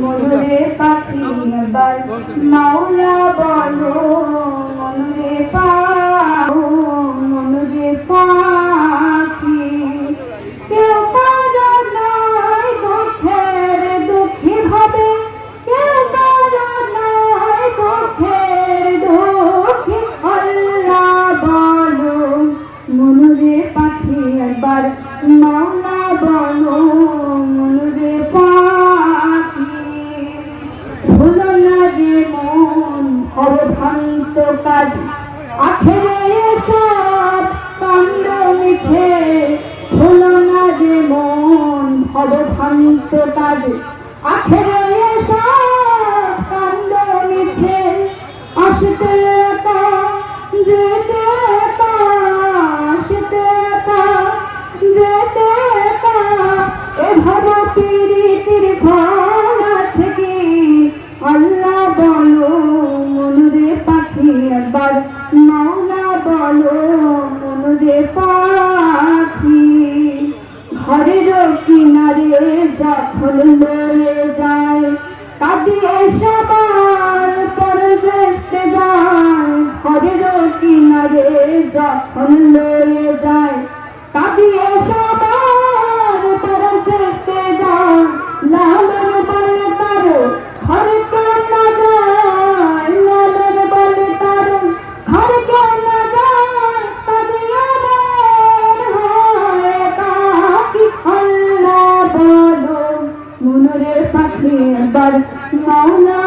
মনরে পাখি এবার মাওলা বলো, মনরে পাও, মনরে পাখি। কেউ কারও নাই দুঃখের দুঃখী ভাবে, কেউ কারও নাই দুঃখের দুঃখী, আল্লাহ বলো, মনরে পাখি এবার মাওলা বলো অবভ্রান্ত কাজ। আখেরে সব কাণ্ড মিছে, ভুলো না রে মন অবভ্রান্ত কাজ। আখেরে সব কাণ্ড মিছে, আসতে একা, যেতে একা, আসতে একা, যেতে একা। এভাবে পিরিতির বলো মনুরে পাখি ঘরের কিনারে যখন লয়ে যায়, কাঁদিয়ে সবার পর দেখতে যায়, ঘরের কিনারে যখন লয়ে যায়, কাঁদিয়ে পাখি এবার